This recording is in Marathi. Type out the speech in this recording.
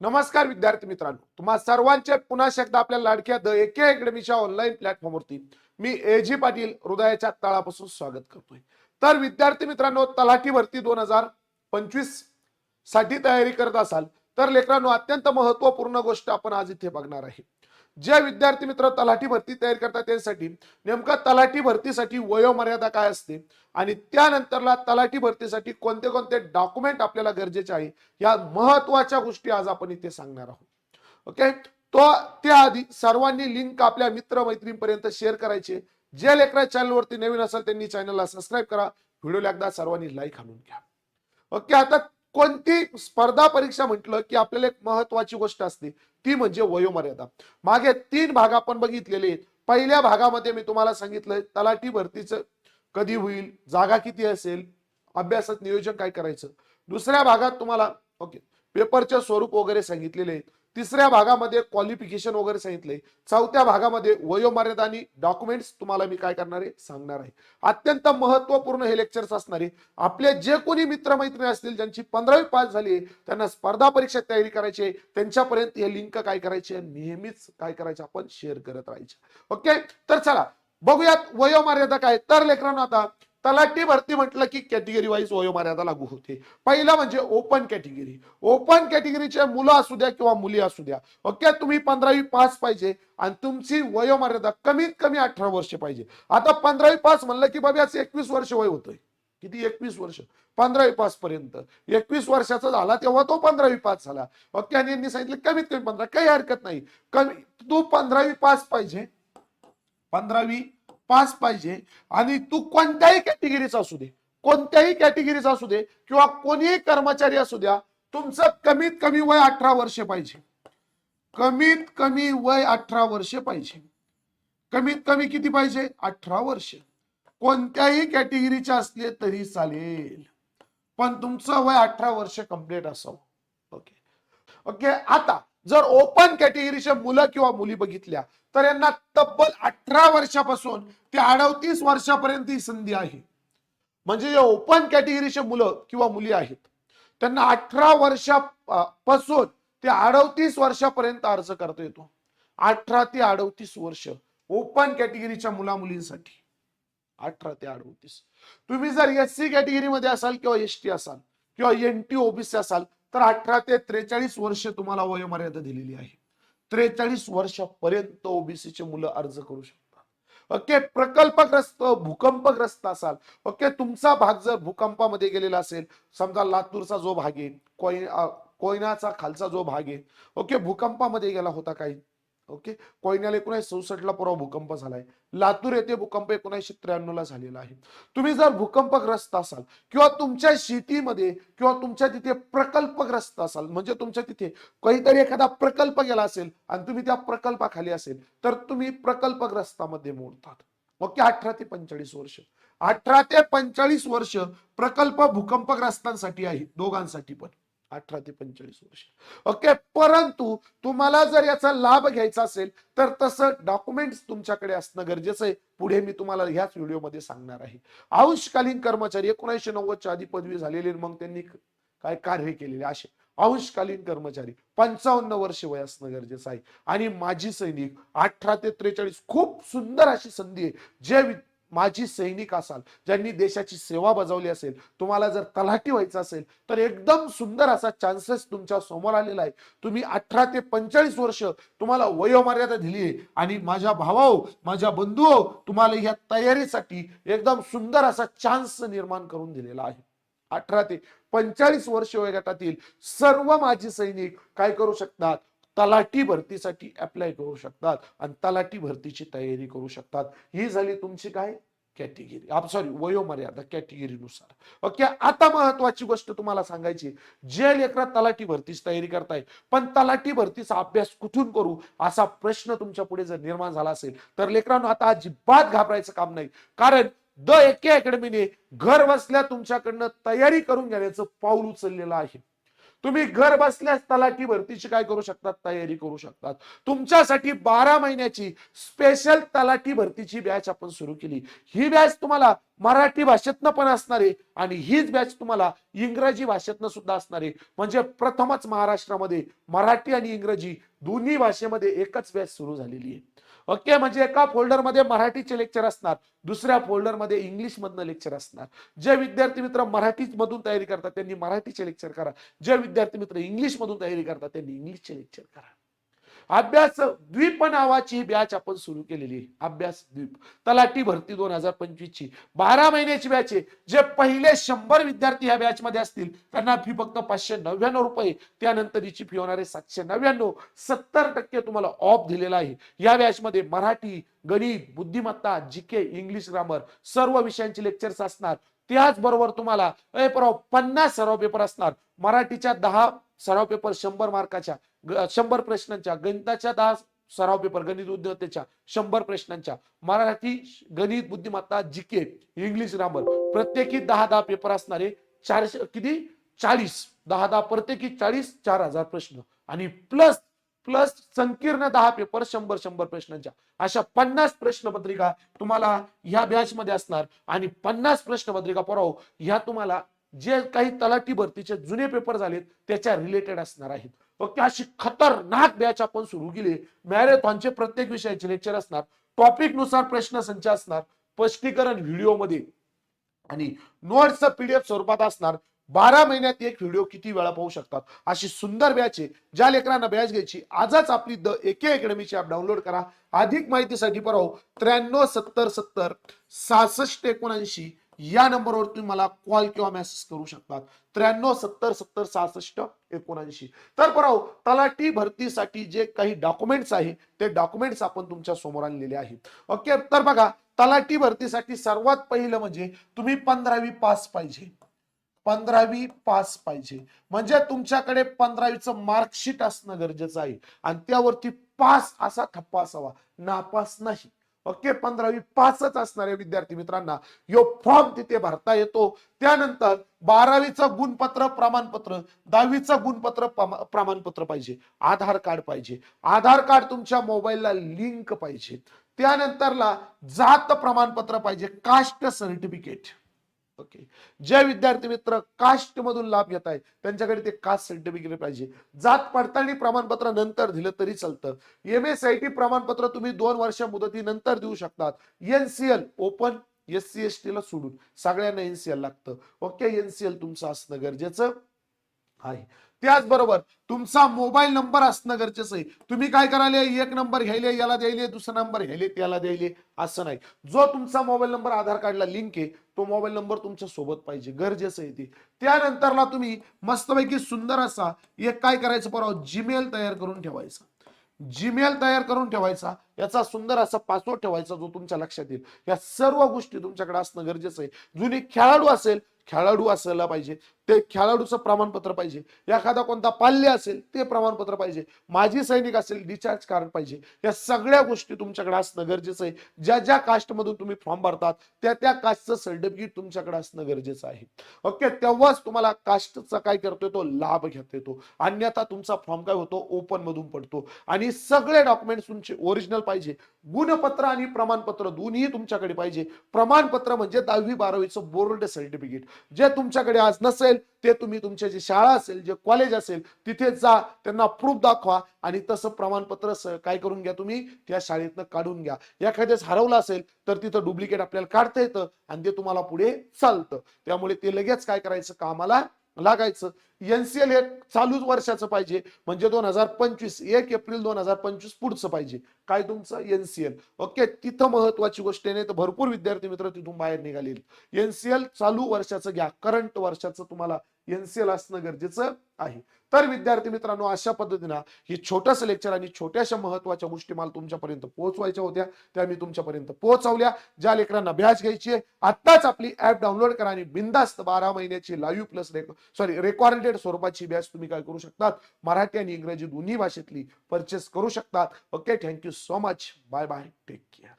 नमस्कार विद्यार्थी मित्रांनो. तुम्हा सर्वांचे पुन्हा एकदा आपल्या लाडक्या द एके अकॅडमीच्या ऑनलाईन प्लॅटफॉर्मवरती मी ए जी पाटील हृदयाच्या तळापासून स्वागत करतोय. तर विद्यार्थी मित्रांनो तलाठी भरती दोन हजार पंचवीससाठी तयारी करत असाल तर लेकरांनो अत्यंत महत्त्वपूर्ण गोष्ट आपण आज इथे बघणार आहे. जे विद्यार्थी मित्र तलाठी भरती तयारी करतात त्यांसाठी नेमका तलाठी भरतीसाठी वयोमर्यादा काय असते? आणि त्यानंतरला तलाठी भरतीसाठी कोणते कोणते डॉक्युमेंट आपल्याला गरजेचे आहे? या महत्त्वाच्या गोष्टी आज आपण इथे सांगणार आहोत. ओके? तो त्याआधी सर्वांनी लिंक आपल्या मित्रमैत्रींपर्यंत शेअर करायचे. जे लेकरा चॅनलवरती नवीन असेल त्यांनी चॅनलला सबस्क्राईब करा. व्हिडिओला एकदा सर्वांनी लाईक आणून घ्या. ओके? आता कोणती स्पर्धा परीक्षा म्हटलं की आपल्याला एक महत्वाची गोष्ट असते? ती म्हणजे वयोमर्यादा. मागे तीन भाग आपण बघितलेले पहिल्या भागामध्ये मी तुम्हाला सांगितलंय तलाठी भरतीचं कधी होईल जागा किती असेल अभ्यासात नियोजन काय करायचं? दुसऱ्या भागात तुम्हाला ओके पेपरचे स्वरूप वगैरे सांगितलेले आहेत. तिसऱ्या भागामध्ये क्वालिफिकेशन वगैरे सांगितलंय. चौथ्या भागामध्ये वयोमर्यादा आणि डॉक्युमेंट्स तुम्हाला मी काय करणार आहे? सांगणार आहे. अत्यंत महत्त्वपूर्ण हे लेक्चर्स असणार आहे. आपले जे कोणी मित्रमैत्रिणी असतील ज्यांची पंधरावी पास झाली त्यांना स्पर्धा परीक्षा तयारी करायची आहे. त्यांच्यापर्यंत हे लिंक काय करायचे नेहमीच काय करायचे? आपण शेअर करत राहायचे. ओके तर चला बघूयात वयोमर्यादा काय तर लेकरांना आता तलाठी भरती म्हटलं की कॅटेगरी वाईज वयोमर्यादा लागू होते. पहिला म्हणजे ओपन कॅटेगरी ओपन कॅटेगरीचे मुलं असू द्या किंवा मुली असू द्या. ओके? तुम्ही पंधरावी पास पाहिजे आणि तुमची वयोमर्यादा कमीत कमी अठरा वर्ष पाहिजे. आता पंधरावी पास म्हणलं की बाबी असं एकवीस वर्ष वय होतंय. किती? एकवीस वर्ष. पंधरावी पास पर्यंत. एकवीस वर्षाचा झाला तेव्हा तो पंधरावी पास झाला. ओके? आणि यांनी सांगितलं कमीत कमी पंधरा. काही हरकत नाही. कमी तू पंधरावी पास पाहिजे. पंधरावी पास पाहिजे आणि तू कोणत्याही कॅटेगरीचा असू दे कोणत्याही कॅटेगरीचा असू दे किंवा कोणीही कर्मचारी असू द्या तुमचं कमीत कमी वय अठरा वर्ष पाहिजे. कमीत कमी वय अठरा वर्षे पाहिजे. कमीत कमी किती पाहिजे? अठरा वर्ष. कोणत्याही कॅटेगरीचे असले तरी चालेल. पण तुमचं वय अठरा वर्ष कंप्लीट असावं. ओके ओके आता जर ओपन कॅटेगरीच्या मुलं किंवा मुली बघितल्या तर यांना तब्बल अठरा वर्षापासून ते अडतीस वर्षापर्यंत ही संधी आहे. म्हणजे जे ओपन कॅटेगरीचे मुलं किंवा मुली आहेत त्यांना अठरा वर्षापासून ते अडतीस वर्षापर्यंत अर्ज करता येतो. अठरा ते अडतीस वर्ष ओपन कॅटेगरीच्या मुला मुलींसाठी. अठरा ते अडतीस. तुम्ही जर एस सी कॅटेगरीमध्ये असाल किंवा एस टी असाल किंवा एन टी ओबीसी असाल तर अठरा ते त्रेचाळीस वर्ष तुम्हाला वयोमर्यादा दिलेली आहे. त्रेचाळीस वर्षापर्यंत ओबीसीचे मुलं अर्ज करू शकतात. ओके? प्रकल्पग्रस्त भूकंपग्रस्त असाल. ओके? तुमचा भाग जर भूकंपामध्ये गेलेला असेल समजा लातूरचा जो भाग आहे कोय कोयनाचा खालचा जो भाग आहे ओके? भूकंपामध्ये गेला होता काही ओके? कोयन्याला एकोणीसशे चौसष्टला परवा भूकंप झालाय. लातूर येथे भूकंप एकोणीसशे त्र्याण्णव ला झालेला आहे. तुम्ही जर भूकंपग्रस्त असाल किंवा तुमच्या शेतीमध्ये किंवा तुमच्या तिथे प्रकल्पग्रस्त असाल म्हणजे तुमच्या तिथे काहीतरी एखादा प्रकल्प गेला असेल आणि तुम्ही त्या प्रकल्पाखाली असेल तर तुम्ही प्रकल्पग्रस्तामध्ये मोडतात. ओके? अठरा ते पंचेचाळीस वर्ष. अठरा ते पंचेचाळीस वर्ष प्रकल्प भूकंपग्रस्तांसाठी आहे दोघांसाठी पण. अठरा ते पंचेचाळीस वर्ष. ओके परंतु तुम्हाला जर याचा लाभ घ्यायचा असेल तर तसं डॉक्युमेंट्स तुमच्याकडे असणं गरजेचं आहे. पुढे मी तुम्हाला ह्याच व्हिडिओमध्ये सांगणार आहे. अंशकालीन कर्मचारी एकोणीसशे नव्वदच्या आधी पदवी झालेले मग त्यांनी काय कार्य केलेले असे अंशकालीन कर्मचारी पंचावन्न वर्ष वय असणं गरजेचं आहे. आणि माजी सैनिक अठरा ते त्रेचाळीस खूप सुंदर अशी संधी आहे. जे माझी सैनिक असाल ज्यांनी देशाची सेवा बजावली असेल तुम्हाला जर तलाठी व्हायचं असेल तर एकदम सुंदर असा चान्सेस तुमच्यासमोर आलेला आहे. तुम्ही अठरा ते पंचेचाळीस वर्ष तुम्हाला वयोमर्यादा दिली आहे. आणि माझ्या भावाओ माझ्या बंधू तुम्हाला या तयारीसाठी एकदम सुंदर असा चान्स निर्माण करून दिलेला आहे. अठरा ते पंचेचाळीस वर्ष वयोगटातील सर्व माझी सैनिक काय करू शकतात? तलाठी भरतीसाठी अप्लाय करू शकतात आणि तलाठी भरतीची तयारी करू शकतात. ही झाली तुमची काय? कॅटेगरी सॉरी वयोमर्यादा कॅटेगरीनुसार ओके आता महत्वाची गोष्ट तुम्हाला सांगायची. जे लेकरा तलाठी भरतीची तयारी करताय पण तलाठी भरतीचा अभ्यास कुठून करू? असा प्रश्न तुमच्यापुढे जर निर्माण झाला असेल तर लेकरांनो आता अजिबात घाबरायचं काम नाही. कारण द एके अकॅडमीने घर बसल्या तुमच्याकडनं तयारी करून घेण्याचं पाऊल उचललेलं आहे. तुम्ही घर बसल्यास तलाठी भरतीची काय करू शकतात? तयारी करू शकतात. तुमच्यासाठी बारा महिन्याची स्पेशल तलाठी भरतीची बॅच आपण सुरू केली. ही बॅच तुम्हाला मराठी भाषेतनं पण असणार आहे आणि हीच बॅच तुम्हाला इंग्रजी भाषेतनं सुद्धा असणारे म्हणजे प्रथमच महाराष्ट्रामध्ये मराठी आणि इंग्रजी दोन्ही भाषेमध्ये एकच बॅच सुरू झालेली आहे. ओके म्हणजे एका फोल्डरमध्ये मराठीचे लेक्चर असणार दुसऱ्या फोल्डरमध्ये इंग्लिश मधनं लेक्चर असणार. जे विद्यार्थी मित्र मराठी मधून तयारी करतात त्यांनी मराठीचे लेक्चर करा. जे विद्यार्थी मित्र इंग्लिश मधून तयारी करतात त्यांनी इंग्लिशचे लेक्चर करा. अभ्यास द्वीप नावाची बॅच आपण सुरू केलेली आहे. अभ्यास द्वीप. तलाठी भरती दोन हजार पंचवीस ची बारा महिन्याची बॅच आहे. जे पहिले शंभर विद्यार्थी ह्या बॅच मध्ये असतील त्यांना फी फक्त पाचशे नव्याण्णव रुपये. त्यानंतरची फी होणार आहे सातशे नव्याण्णव. सत्तर टक्के तुम्हाला ऑफ दिलेला आहे. या बॅच मध्ये मराठी गणित बुद्धिमत्ता जीके इंग्लिश ग्रामर सर्व विषयांची लेक्चर्स असणार. त्याचबरोबर तुम्हाला ए पन्नास सराव पेपर असणार. मराठीच्या दहा सराव पेपर शंभर मार्काच्या शंभर प्रश्नांच्या गणिताच्या दहा सराव पेपर गणित बुद्धिमत्तेच्या शंभर प्रश्नांच्या. मराठी गणित बुद्धिमत्ता जीके इंग्लिश ग्रामर प्रत्येकी दहा दहा पेपर असणारे चारशे किती? चाळीस. दहा दहा प्रत्येकी चाळीस चार हजार प्रश्न. आणि प्लस प्लस संकीर्ण दहा पेपर शंभर शंभर प्रश्नांच्या. अशा पन्नास प्रश्नपत्रिका तुम्हाला ह्या बॅच मध्ये असणार. आणि पन्नास प्रश्नपत्रिका पराव ह्या तुम्हाला जे काही तलाठी भरतीचे जुने पेपर झालेत त्याच्या रिलेटेड असणार आहेत. ओके अशी खतरनाक बॅच आपण सुरू केली. मॅरेथॉनचे प्रत्येक विषयाचे लेक्चर असणार. टॉपिकनुसार प्रश्न संच असणार. स्पष्टीकरण व्हिडिओमध्ये आणि नोट्स पीडीएफ स्वरूपात असणार. बारा महिन्यात एक व्हिडिओ किती वेळा पाहू शकतात? अशी सुंदर बॅच आहे. ज्या लेकरांना बॅच घ्यायची आजच आपली द एके अकॅडमीची ऍप डाउनलोड करा. अधिक माहितीसाठी परवा हो. त्र्याण्णव सत्तर सत्तर सहासष्ट एकोणऐंशी या नंबरवर तुम्ही मला कॉल किंवा मेसेज करू शकतात. त्र्याण्णव सत्तर सत्तर सहासष्ट एकोणऐंशी. तर पराव हो, तलाठी भरतीसाठी जे काही डॉक्युमेंट्स आहे ते डॉक्युमेंट्स आपण तुमच्यासमोर आणलेले आहेत. ओके तर बघा तलाठी भरतीसाठी सर्वात पहिलं म्हणजे तुम्ही पंधरावी पास पाहिजे. पंधरावी पास पाहिजे. म्हणजे तुमच्याकडे पंधरावीचं मार्कशीट असणं गरजेचं आहे. आणि त्यावरती पास असा ठप्पा असावा. नापास नाही. ओके पंधरावी पाचच असणाऱ्या विद्यार्थी मित्रांना यो फॉर्म तिथे भरता येतो. त्यानंतर बारावीचं गुणपत्र प्रमाणपत्र दहावीचं गुणपत्र प्रमाणपत्र पाहिजे आधार कार्ड पाहिजे. आधार कार्ड तुमच्या मोबाईलला लिंक पाहिजे. त्यानंतरला जात प्रमाणपत्र पाहिजे कास्ट सर्टिफिकेट. ओके जे विद्यार्थी मित्र कास्ट मधून लाभ घेत आहेत त्यांच्याकडे ते कास्ट सर्टिफिकेट पाहिजे. जात पडताळणी प्रमाणपत्र नंतर दिलं तरी चालतं. एम एस आय टी प्रमाणपत्र तुम्ही दोन वर्ष मुदतीनंतर देऊ शकतात. NCL open S C S T ला सोडून. सगळ्यांना एनसीएल लागतं. ओके एनसीएल तुमचं असणं गरजेचं आहे. त्याचबरोबर तुमचा मोबाईल नंबर असणं गरजेचं आहे. तुम्ही काय करायले? एक नंबर घ्यायले याला द्यायले दुसरा नंबर घ्यायले त्याला द्यायले असं नाही. जो तुमचा मोबाईल नंबर आधार कार्डला लिंक आहे तो मोबाईल नंबर तुमच्यासोबत पाहिजे गरजेचं आहे ते. त्यानंतरला तुम्ही मस्तपैकी सुंदर असा एक काय करायचं परवा जीमेल तयार करून ठेवायचा. जीमेल तयार करून ठेवायचा. याचा सुंदर असा पासवर्ड ठेवायचा जो तुमच्या लक्षात येईल. या सर्व गोष्टी तुमच्याकडे असणं गरजेचं आहे. जुनी खेळाडू असेल खेळाडू असायला पाहिजे. ते खेळाडूचं प्रमाणपत्र पाहिजे. एखादा कोणता पाल्य असेल ते प्रमाणपत्र पाहिजे. माजी सैनिक असेल डिस्चार्ज कार्ड पाहिजे. या सगळ्या गोष्टी तुमच्याकडे असणं गरजेचं आहे. ज्या ज्या कास्टमधून तुम्ही फॉर्म भरतात त्या त्या कास्टचं सर्टिफिकेट तुमच्याकडे असणं गरजेचं आहे. ओके तेव्हाच तुम्हाला कास्टचा काय करतोय तो लाभ घेता येतो. अन्यथा तुमचा फॉर्म काय होतो? ओपन मधून पडतो. आणि सगळे डॉक्युमेंट्स तुमचे ओरिजिनल पाहिजे. गुणपत्र आणि प्रमाणपत्र दोन्ही तुमच्याकडे पाहिजे. प्रमाणपत्र म्हणजे दहावी बारावीचं बोर्ड सर्टिफिकेट. जे तुमच्याकडे आज नसेल ते तुम्ही तुमच्या जे शाळा असेल जे कॉलेज असेल तिथे जा त्यांना प्रूफ दाखवा आणि तसं प्रमाणपत्र काय करून घ्या तुम्ही? त्या शाळेतनं काढून घ्या. एखाद्याच हरवलं असेल तर तिथं डुप्लिकेट आपल्याला काढता येतं आणि ते तुम्हाला पुढे चालतं. त्यामुळे ते लगेच काय करायचं? कामाला लागायचं. एनसीएल हे चालूच वर्षाचं पाहिजे. म्हणजे दोन हजार पंचवीस एक एप्रिल दोन हजार पंचवीस पुढचं पाहिजे. काय तुमचं? एनसीएल ओके तिथं महत्वाची गोष्ट नाही तर भरपूर विद्यार्थी मित्र तिथून बाहेर निघाले एनसीएल चालू वर्षाचं घ्या. करंट वर्षाचं तुम्हाला एनसीएल असणं गरजेचं आहे. तर विद्यार्थी मित्रांनो अशा पद्धतीनं हे छोटंसं लेक्चर आणि छोट्याशा महत्त्वाच्या गोष्टी मला तुमच्यापर्यंत पोहोचवायच्या होत्या. त्या मी तुमच्यापर्यंत पोहोचवल्या. ज्या लेकरांना बॅच घ्यायची आहे आत्ताच आपली ऍप डाउनलोड करा आणि बिंदास्त बारा महिन्याची लाईव्ह प्लस सॉरी रेकॉर्डेड स्वरूपाची बॅच तुम्ही काय करू शकतात? मराठी आणि इंग्रजी दोन्ही भाषेतली परचेस करू शकतात. Okay thank you so much bye bye take care